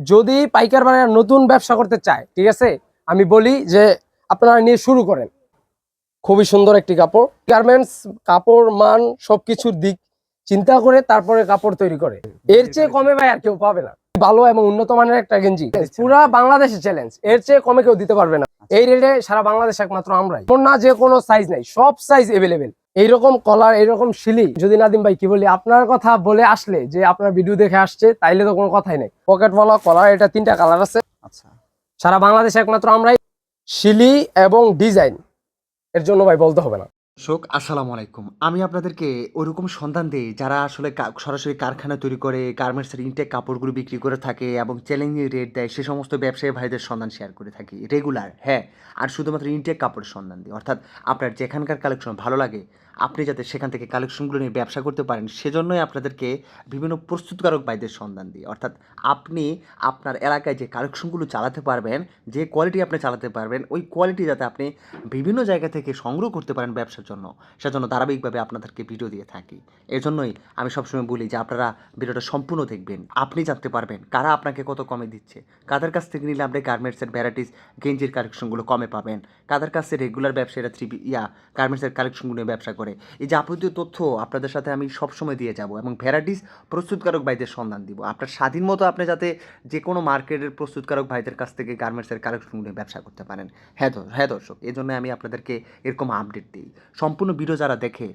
যদি পাইকার বাজার নতুন ব্যবসা করতে চায়, ঠিক আছে? আমি বলি যে আপনারা নিয়ে শুরু করেন। খুবই সুন্দর একটি কাপড় গার্মেন্টস কাপড়, মান, সবকিছুর দিক চিন্তা করে তারপরে কাপড় তৈরি করে। এর চেয়ে কমে ভাই আর কেউ পাবে না। ভালো এবং উন্নত মানের একটা গেঞ্জি। পুরা বাংলাদেশে চ্যালেঞ্জ এর চেয়ে কমে কেউ দিতে পারবে না। এই রেটে সারা বাংলাদেশ একমাত্র আমরাই। না, যে কোনো সাইজ নাই। সব সাইজ এভেলেবেল এইরকম কলার এইরকম শিলি যদি নাদিম ভাই কি বলি আপনার কথা বলে আসলে যে আপনার ভিডিও দেখে আসছে তাইলে তো কোনো কথাই নেই। পকেট বলা কলার এটা তিনটা কালার আছে। আচ্ছা। সারা বাংলাদেশে একমাত্র আমরাই শিলি এবং ডিজাইন এর জন্য ভাই বলতে হবে না। দর্শক, আসসালামু আলাইকুম। আমি আপনাদেরকে ওরকম সন্ধান দিই যারা আসলে সরাসরি কারখানা তৈরি করে গার্মেন্টসের ইনটেক কাপড়গুলো বিক্রি করে থাকে এবং চ্যালেঞ্জিং রেট দেয়, সে সমস্ত ব্যবসায়ী ভাইদের সন্ধান শেয়ার করে থাকি। রেগুলার হ্যাঁ। আর শুধুমাত্র ইনটেক কাপড়ের সন্ধান দিই। অর্থাৎ আপনার যেখানকার কালেকশন ভালো লাগে, আপনি যাতে সেখান থেকে কালেকশনগুলো নিয়ে ব্যবসা করতে পারেন, সেজন্যই আপনাদেরকে বিভিন্ন প্রস্তুতকারক ভাইদের সন্ধান দিই। অর্থাৎ আপনি আপনার এলাকায় যে কালেকশনগুলো চালাতে পারবেন, যে কোয়ালিটি আপনি চালাতে পারবেন, ওই কোয়ালিটি যাতে আপনি বিভিন্ন জায়গা থেকে সংগ্রহ করতে পারেন ব্যবসার জন্য, সেজন্য ধারাবাহিকভাবে আপনাদেরকে ভিডিও দিয়ে থাকি। এই জন্যই আমি সবসময় বলি যে আপনারা ভিডিওটা সম্পূর্ণ দেখবেন। আপনি জানতে পারবেন কারা আপনাকে কত কমে দিচ্ছে। কাদের কাছ থেকে নিলে আপনি গার্মেন্টসের ভ্যারাইটিস গেঞ্জির কালেকশনগুলো কমে পাবেন। কাদের কাছে রেগুলার ব্যবসায়ীরা থ্রি ইয়া গার্মেন্টসের কালেকশনগুলো ব্যবসা করে। এই যাবতীয় তথ্য আপনাদের সাথে আমি সবসময় দিয়ে যাব এবং ভ্যারাইটিস প্রস্তুতকারক ভাইদের সন্ধান দিব। আপনার স্বাধীন মতো আপনি যাতে যে কোনো মার্কেটের প্রস্তুতকারক ভাইদের কাছ থেকে গার্মেন্টসের কালেকশনগুলো ব্যবসা করতে পারেন। হ্যাঁ হ্যাঁ দর্শক এই জন্য আমি আপনাদেরকে এরকম আপডেট দিই। সম্পূর্ণ ভিডিও যারা দেখে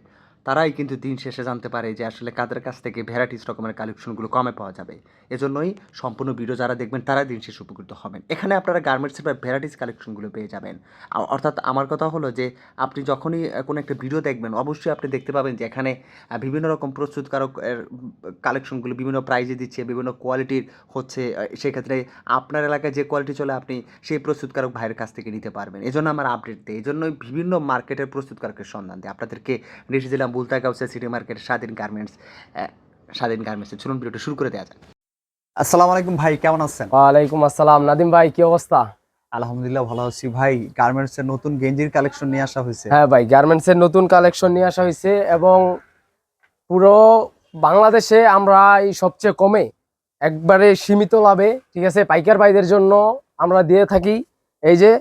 তারাই কিন্তু দিন শেষে জানতে পারে যে আসলে কাদের কাছ থেকে ভ্যারাইটিস রকমের কালেকশনগুলো কমে পাওয়া যাবে। এজন্যই সম্পূর্ণ ভিডিও যারা দেখবেন তারাই দিন শেষে উপকৃত হবেন। এখানে আপনারা গার্মেন্টসের বা ভ্যারাইটিস কালেকশনগুলো পেয়ে যাবেন। অর্থাৎ আমার কথা হলো যে আপনি যখনই কোনো একটা ভিডিও দেখবেন, অবশ্যই আপনি দেখতে পাবেন যে এখানে বিভিন্ন রকম প্রস্তুতকারক কালেকশনগুলো বিভিন্ন প্রাইজে দিচ্ছে, বিভিন্ন কোয়ালিটির হচ্ছে সেক্ষেত্রে আপনার এলাকায় যে কোয়ালিটি চলে আপনি সেই প্রস্তুতকারক ভাইয়ের কাছ থেকে নিতে পারবেন। এই জন্য আমার আপডেট দেয়। এই জন্যই বিভিন্ন মার্কেটের প্রস্তুতকারকের সন্ধান দেয়। আপনাদেরকে নিয়ে এসেছিলাম বুলতাগাউসে city market Swadhin garments Swadhin গার্মেন্টসে চলুন ভিডিওটা শুরু করে দেওয়া যাক। আসসালামু আলাইকুম ভাই কেমন আছেন? ওয়ালাইকুম আসসালাম। নাদিম ভাই কি অবস্থা? আলহামদুলিল্লাহ ভালো আছি ভাই। গার্মেন্টস এর নতুন গেঞ্জির কালেকশন নিয়ে আসা হয়েছে। হ্যাঁ ভাই গার্মেন্টস এর নতুন কালেকশন নিয়ে আসা হয়েছে এবং পুরো বাংলাদেশে আমরা এই সবচেয়ে কমে একবারে সীমিত লাভে ঠিক আছে পাইকার ভাইদের জন্য আমরা দিয়ে থাকি। এই যে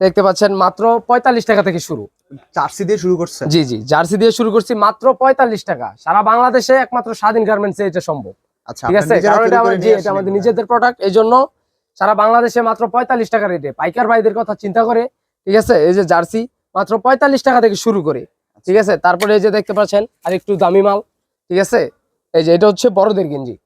দেখতে পাচ্ছেন মাত্র পঁয়তাল্লিশ টাকা থেকে শুরু। জার্সি দিয়ে শুরু করছেন জি জি জার্সি দিয়ে শুরু করছি মাত্র পঁয়তাল্লিশ টাকা। সারা বাংলাদেশে একমাত্র স্বাধীন গার্মেন্টস এটা সম্ভব। আচ্ছা ঠিক আছে? কারণ এটা করে আমার- জি, এটা আমাদের নিজেদের প্রোডাক্ট এই জন্য সারা বাংলাদেশে মাত্র পঁয়তাল্লিশ টাকা রেটে পাইকার ভাইদের কথা চিন্তা করে ঠিক আছে? এই যে জার্সি মাত্র পঁয়তাল্লিশ টাকা থেকে শুরু করে। ঠিক আছে? তারপরে এই যে দেখতে পাচ্ছেন আর একটু দামি মাল। ঠিক আছে? এই যে এটা হচ্ছে বড়দের গেঞ্জি।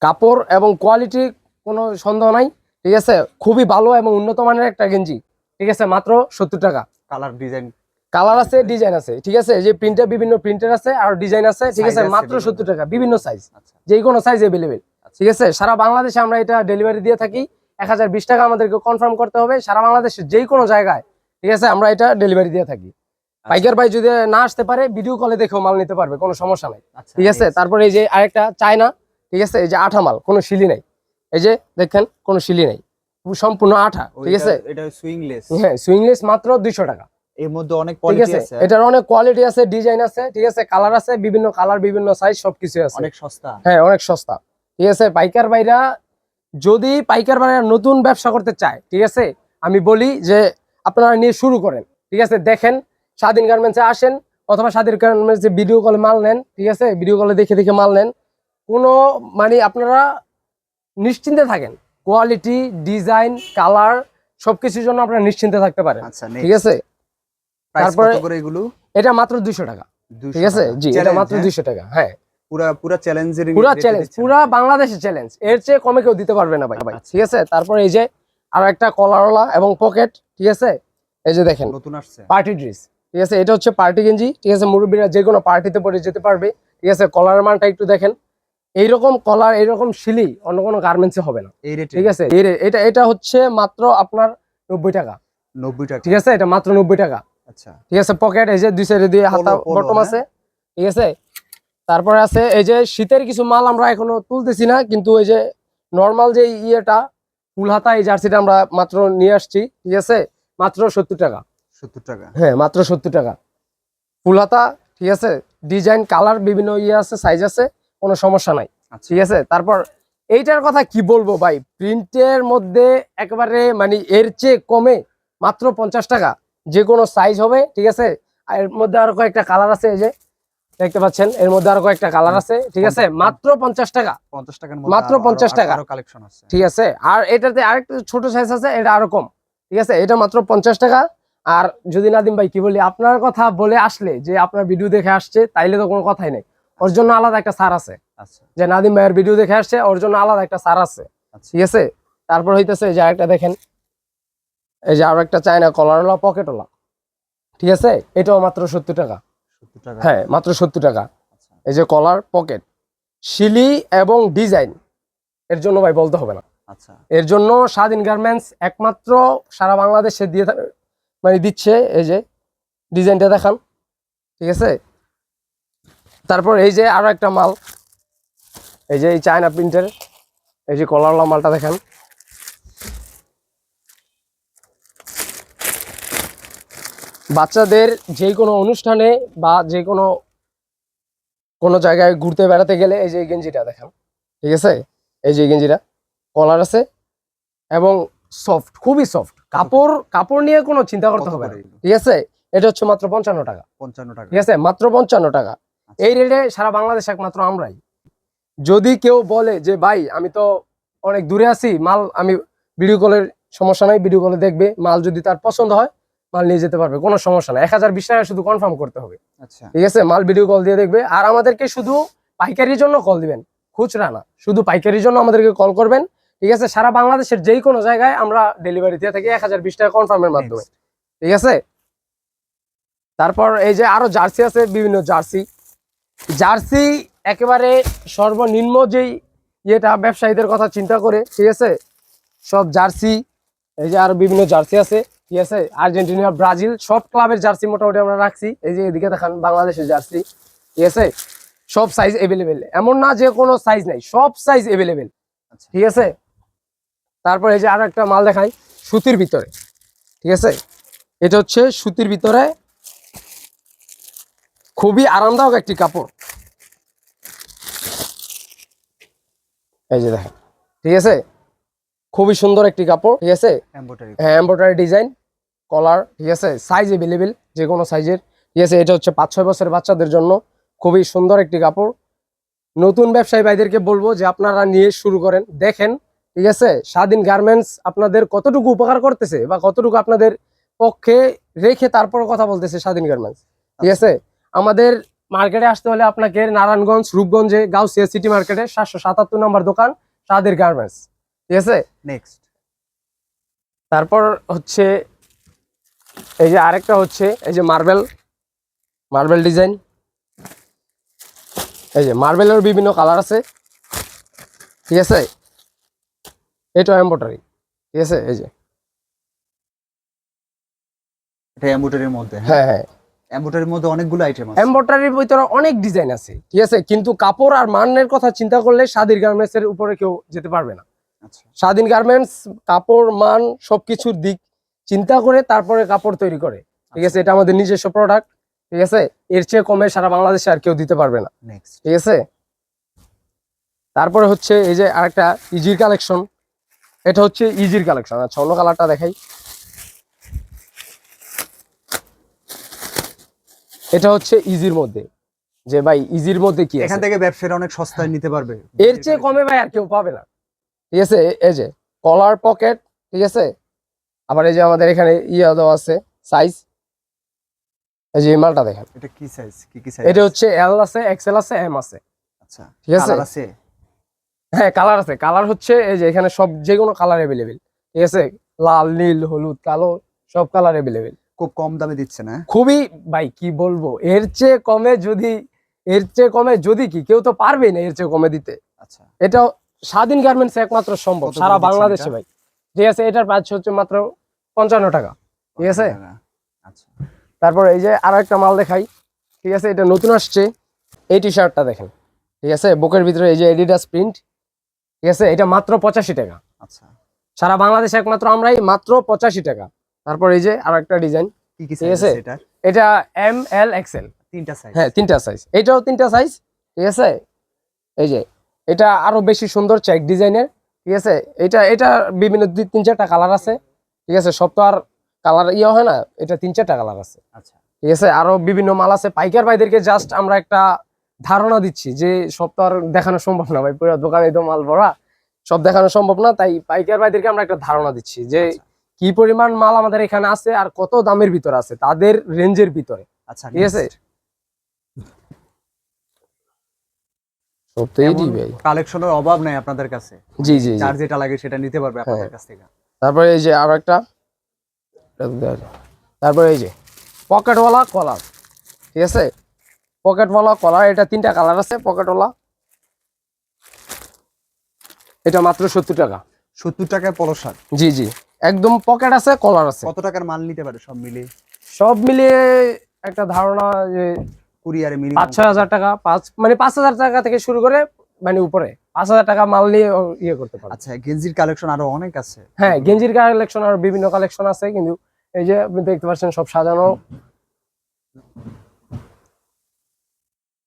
কাপড় এবং কোয়ালিটি কোনো সন্দেহ নাই। ঠিক আছে? খুবই ভালো এবং উন্নত মানের একটা গেঞ্জি। ঠিক আছে মাত্র সত্তর টাকা। কালার ডিজাইন কালার আছে ডিজাইন আছে ঠিক আছে? এই যে প্রিন্টার বিভিন্ন প্রিন্টার আছে আর ডিজাইন আছে ঠিক আছে? মাত্র সত্তর টাকা বিভিন্ন সাইজ আচ্ছা। যে কোনো সাইজ এভেলেবেল ঠিক আছে? সারা বাংলাদেশে আমরা এটা ডেলিভারি দিয়ে থাকি। এক হাজার বিশ টাকা আমাদেরকে কনফার্ম করতে হবে। সারা বাংলাদেশের যে কোনো জায়গায় ঠিক আছে? আমরা এটা ডেলিভারি দিয়ে থাকি। পাইকার ভাই যদি না আসতে পারে ভিডিও কলে দেখেও মাল নিতে পারবে কোনো সমস্যা নাই। আচ্ছা ঠিক আছে? তারপরে এই যে আরেকটা চায়না ঠিক আছে? এই যে আঠা মাল কোনো শিলি নাই। এই যে দেখেন কোনো শিলি নাই। সম্পূর্ণ আঠা ঠিক আছে? এটা সুইংলেস হ্যাঁ সুইংলেস মাত্র দুইশো টাকা। এর মধ্যে অনেক কোয়ালিটি আছে? এটার অনেক কোয়ালিটি আছে ডিজাইন আছে ঠিক আছে? কালার আছে বিভিন্ন কালার বিভিন্ন সাইজ সবকিছু আছে। অনেক সস্তা। হ্যাঁ অনেক সস্তা। ঠিক আছে? পাইকার ভাইরা যদি পাইকার ভাইরা নতুন ব্যবসা করতে চায় ঠিক আছে? আমি বলি যে আপনারা নিয়ে শুরু করেন ঠিক আছে? দেখেন স্বাধীন গার্মেন্টসে আসেন অথবা স্বাধীন গার্মেন্টসে ভিডিও কলে মাল নেন ঠিক আছে? ভিডিও কলে দেখে দেখে মাল নেন। কোনো মানে আপনারা নিশ্চিন্তে থাকেন। কোয়ালিটি ডিজাইন কালার সবকিছুর জন্য আপনারা নিশ্চিন্তে থাকতে পারেন। আচ্ছা ঠিক আছে? তারপরে এগুলো? এটা মাত্র দুইশো টাকা। ঠিক আছে? জি এটা মাত্র হ্যাঁ? দুইশো টাকা হ্যাঁ। পুরা পুরা চ্যালেঞ্জের পুরা চ্যালেঞ্জ পুরা বাংলাদেশে চ্যালেঞ্জ এর চেয়ে কমে কেউ দিতে পারবে না ভাই। ভাই আচ্ছা। ঠিক আছে? তারপরে এই যে আর একটা কলারওয়ালা এবং পকেট ঠিক আছে? এই যে দেখেন নতুন আসছে। পার্টি ড্রেস ঠিক আছে? এটা হচ্ছে পার্টি গেঞ্জি। ঠিক আছে? মুরব্বীরা যে কোনো পার্টিতে পরে যেতে পারবে। ঠিক আছে? কলারের মানটা একটু দেখেন। এইরকম কলার এইরকম শিলি অন্য কোনো গার্মেন্টসে হবে না। এই রেটে ঠিক আছে? এটা এটা হচ্ছে মাত্র আপনার নব্বই টাকা। 90 টাকা। ঠিক আছে? এটা মাত্র নব্বই টাকা। আচ্ছা। ঠিক আছে? পকেট এই যে দুই সাইডে দিয়ে হাতা বটম হ্যাঁ? আছে। ঠিক আছে? তারপরে আছে এই যে শীতের কিছু মাল আমরা এখনও তুলতেছি না কিন্তু এই যে নর্মাল যে ইয়েটা ফুল হাতা এই জার্সিটা আমরা মাত্র নিয়ে আসছি। ঠিক আছে? মাত্র সত্তর টাকা। 70 টাকা। হ্যাঁ মাত্র সত্তর টাকা। ফুল হাতা ঠিক আছে? ডিজাইন কালার বিভিন্ন ইয়ে আছে সাইজ আছে। কোনো সমস্যা নাই আচ্ছা। ঠিক আছে? তারপর এইটার কথা কি বলব ভাই? প্রিন্টের মধ্যে একেবারে মানে এর চেয়ে কমে মাত্র পঞ্চাশ টাকা। যে কোনো সাইজ হবে ঠিক আছে? আর এর মধ্যে আরও কয়েকটা কালার আছে এই যে দেখতে পাচ্ছেন? এর মধ্যে আরও কয়েকটা কালার আছে ঠিক আছে? মাত্র পঞ্চাশ টাকা। পঞ্চাশ টাকা মাত্র পঞ্চাশ টাকা। আরও কালেকশন আছে। ঠিক আছে? আর এটাতে আরেকটা ছোট সাইজ আছে এটা আরও কম ঠিক আছে? এটা মাত্র পঞ্চাশ টাকা। আর যদি নাদিম ভাই কি বলি আপনার কথা বলে আসলে যে আপনার ভিডিও দেখে আসছে তাইলে তো কোনো কথাই নেই। ওর জন্য আলাদা একটা সার আছে। আচ্ছা। যে নাদিম ভাইয়ের ভিডিও দেখে আসছে ওর জন্য আলাদা একটা সার আছে। আচ্ছা। ঠিক আছে? তারপর হইতেছে এই যে আরেকটা দেখেন এই যে আরও একটা চায়না কলারওয়ালা পকেটওয়ালা ঠিক আছে? এটাও মাত্র সত্তর টাকা। হ্যাঁ মাত্র সত্তর টাকা। আচ্ছা। এই যে কলার পকেট শিলি এবং ডিজাইন এর জন্য ভাই বলতে হবে না। আচ্ছা। এর জন্য স্বাধীন গার্মেন্টস একমাত্র সারা বাংলাদেশে দিয়ে মানে দিচ্ছে এই যে ডিজাইনটা দেখান। ঠিক আছে? তারপর এই যে আরও একটা মাল। এই যে এই চায়না প্রিন্টের এই যে কলারওয়ালা মালটা দেখেন। বাচ্চাদের যে কোনো অনুষ্ঠানে বা যে কোনো কোনো জায়গায় ঘুরতে বেড়াতে গেলে এই যে এই গেঞ্জিটা দেখেন ঠিক আছে? এই যে গেঞ্জিটা কলার আছে এবং সফট খুবই সফট। কাপড় কাপড় নিয়ে কোনো চিন্তা করতে হবে না ঠিক আছে? এটা হচ্ছে মাত্র পঞ্চান্ন টাকা। পঞ্চান্ন টাকা। ঠিক আছে? মাত্র পঞ্চান্ন টাকা। এই রেটে সারা বাংলাদেশ একমাত্র আমরাই। যদি কেউ বলে যে ভাই আমি তো অনেক দূরে আছি মাল আমি ভিডিও কলের সমস্যা নাই ভিডিও কলে দেখবে মাল যদি তার পছন্দ হয় মাল নিয়ে যেতে পারবে কোনো সমস্যা নাই। এক হাজার বিশ টাকা শুধু কনফার্ম করতে হবে। আচ্ছা। ঠিক আছে? মাল ভিডিও কল দিয়ে দেখবে। আর আমাদেরকে শুধু পাইকারির জন্য কল দিবেন। খুচরা না। শুধু পাইকারির জন্য আমাদেরকে কল করবেন। ঠিক আছে? সারা বাংলাদেশের যেই কোনো জায়গায় আমরা ডেলিভারি দিয়ে থাকি এক হাজার বিশ টাকা কনফার্মের মাধ্যমে। ঠিক আছে? তারপর এই যে আরও জার্সি আছে বিভিন্ন জার্সি জার্সি একেবারে সর্বনিম্ন যেই ইয়েটা ব্যবসায়ীদের কথা চিন্তা করে ঠিক আছে? সব জার্সি এই যে আরও বিভিন্ন জার্সি আছে ঠিক আছে? আর্জেন্টিনা ব্রাজিল সব ক্লাবের জার্সি মোটামুটি আমরা রাখছি। এই যে এদিকে দেখান বাংলাদেশের জার্সি ঠিক আছে? সব সাইজ এভেলেবেল এমন না যে কোনো সাইজ নাই সব সাইজ এভেলেবেল আচ্ছা। ঠিক আছে? তারপর এই যে আরও একটা মাল দেখাই সুতির ভিতরে ঠিক আছে? এটা হচ্ছে সুতির ভিতরে খুবই আরামদায়ক একটি কাপড়। এই যে দেখেন ঠিক আছে? খুবই সুন্দর একটি কাপড় ঠিক আছে? এমব্রয়ডারি হ্যাঁ এম্ব্রয়ডারি ডিজাইন কলার ঠিক আছে? সাইজ এভেলেবেল যে কোনো সাইজের ঠিক আছে এটা হচ্ছে পাঁচ ছয় বছরের বাচ্চাদের জন্য খুবই সুন্দর একটি কাপড়। নতুন ব্যবসায়ী ভাইদেরকে বলব যে আপনারা নিয়ে শুরু করেন। দেখেন ঠিক আছে? স্বাধীন গার্মেন্টস আপনাদের কতটুকু উপকার করতেছে বা কতটুকু আপনাদের পক্ষে রেখে তারপর কথা বলতেছে স্বাধীন গার্মেন্টস ঠিক আছে? আমাদের মার্কেটে আসতে হলে আপনাকে নারায়ণগঞ্জ রূপগঞ্জে গাউসিয়া সিটি মার্কেটে সাতশো সাতাত্তর নম্বর দোকান স্বাধীন গার্মেন্টস ঠিক আছে? নেক্সট তারপর হচ্ছে এই যে আরেকটা হচ্ছে এই যে মার্বেল মার্বেল ডিজাইন এই যে মার্বেলের বিভিন্ন কালার আছে ঠিক আছে? এটা এম্বোটারি ঠিক আছে? এই যে। এটা এমব্রয়ডারির মধ্যে হ্যাঁ হ্যাঁ। এমব্রয়ডারির মধ্যে অনেকগুলো আইটেম আছে। এম্বোটারির ভিতরে অনেক ডিজাইন আছে ঠিক আছে? কিন্তু কাপড় আর মানের কথা চিন্তা করলে স্বাধীন গার্মেন্টস এর উপরে কেউ যেতে পারবে না। আচ্ছা। স্বাধীন গার্মেন্টস কাপড় মান সবকিছুর দিক চিন্তা করে তারপরে কাপড় তৈরি করে ঠিক আছে? এটা আমাদের নিজস্ব প্রোডাক্ট ঠিক আছে? এর চেয়ে কমে সারা বাংলাদেশে আর কেউ দিতে পারবে না ঠিক আছে? তারপরে হচ্ছে এই যে আরেকটা ইজির কালেকশন এটা হচ্ছে ইজির কালেকশন আচ্ছা অন্য কালারটা দেখাই। এটা হচ্ছে ইজির মধ্যে। যে ভাই ইজির মধ্যে কি এখান থেকে ব্যবসায়ীরা অনেক সস্তায় নিতে পারবে। এর চেয়ে কমে ভাই আর কেউ পাবে না। ঠিক আছে? এই যে কলার পকেট ঠিক আছে? আবার এই যে আমাদের এখানে ইয়ে দেওয়া আছে সাইজ এই যে মালটা দেখেন। এটা কি সাইজ কি কি সাইজ এটা হচ্ছে এল আছে এক্সেল আছে এম আছে। আচ্ছা ঠিক আছে? আছে? হ্যাঁ কালার আছে। কালার হচ্ছে এই যে এখানে সব যে কোনো কালার অ্যাভেলেবেল ঠিক আছে? লাল নীল হলুদ কালো সব কালার অ্যাভেলেবেল খুব কম দামে দিচ্ছে না। খুবই ভাই কি বলব? এর চেয়ে কমে যদি এর চেয়ে কমে যদি কি? কেউ তো পারবে না এর চেয়ে কমে দিতে। আচ্ছা। এটা স্বাধীন গার্মেন্টস একমাত্র সম্ভব সারা বাংলাদেশে ভাই। ঠিক আছে এটার প্রাইস হচ্ছে মাত্র পঞ্চান্ন টাকা। ঠিক আছে? আচ্ছা। তারপর এই যে আরও একটা মাল দেখাই। ঠিক আছে এটা নতুন আসছে। এই টি শার্টটা দেখেন। ঠিক আছে বুকের ভিতরে এই যে এডিডাস প্রিন্ট ঠিক আছে এটা মাত্র পঁচাশি টাকা। আচ্ছা। সারা বাংলাদেশে একমাত্র আমরাই মাত্র পঁচাশি টাকা। তারপর এই যে আরও একটা ডিজাইন ঠিক আছে? এটা? এম এল এক্সেল তিনটা সাইজ হ্যাঁ তিনটা সাইজ এটাও তিনটা সাইজ ঠিক আছে? এই যে এটা আরও বেশি সুন্দর চেক ডিজাইনের। ঠিক আছে? এটা এটা বিভিন্ন দুই তিন চারটা কালার আছে। ঠিক আছে? সব তো আর কালার ইয়ে হয় না এটা তিন চারটা কালার আছে। আচ্ছা। ঠিক আছে? আরও বিভিন্ন মাল আছে। পাইকার ভাইদেরকে জাস্ট আমরা একটা ধারণা দিচ্ছি যে সব তো আর দেখানো সম্ভব না ভাই। পুরো দোকানে তো মাল ভরা। সব দেখানো সম্ভব না তাই পাইকার ভাইদেরকে আমরা একটা ধারণা দিচ্ছি যে কি পরিমাণ মাল আমাদের এখানে আছে আর কত দামের ভিতরে আছে? তাদের রেঞ্জের ভিতরে। আচ্ছা ঠিক আছে? কালেকশনের অভাব নাই আপনাদের কাছে। জি জি যার যেটা লাগে সেটা নিতে পারবে আপনাদের হ্যাঁ। কাছ থেকে। তারপরে এই যে আরও একটা। তারপরে এই যে পকেটওয়ালা কলার ঠিক আছে? পকেটওয়ালা কলার এটা তিনটা কালার আছে পকেটওয়ালা এটা মাত্র সত্তর টাকা। সত্তর টাকায় পলো শার্ট জি জি। একদম পকেট আছে কলার আছে। কত টাকার মাল নিতে পারে সব মিলিয়ে? সব মিলিয়ে একটা ধারণা যে কুরিয়ারে পাঁচ মিনিমাম ছয় হাজার টাকা পাঁচ মানে পাঁচ হাজার টাকা থেকে শুরু করে মানে উপরে পাঁচ হাজার টাকা মাল নিয়ে ইয়ে করতে পারে। আচ্ছা গেঞ্জির কালেকশন আরও অনেক আছে। হ্যাঁ গেঞ্জির কালেকশন আর বিভিন্ন কালেকশন আছে কিন্তু এই যে আপনি দেখতে পাচ্ছেন সব সাজানো।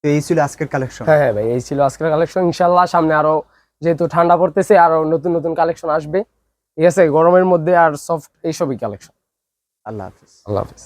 তো এই ছিল আজকের কালেকশন হ্যাঁ হ্যাঁ ভাই এই ছিল আজকের কালেকশন ইনশাল্লাহ সামনে আরও যেহেতু ঠান্ডা পড়তেছে আরও নতুন নতুন কালেকশন আসবে। ঠিক আছে গরমের মধ্যে আর সফট এইসবই কালেকশন আল্লাহ হাফিজ। আল্লাহ হাফিজ।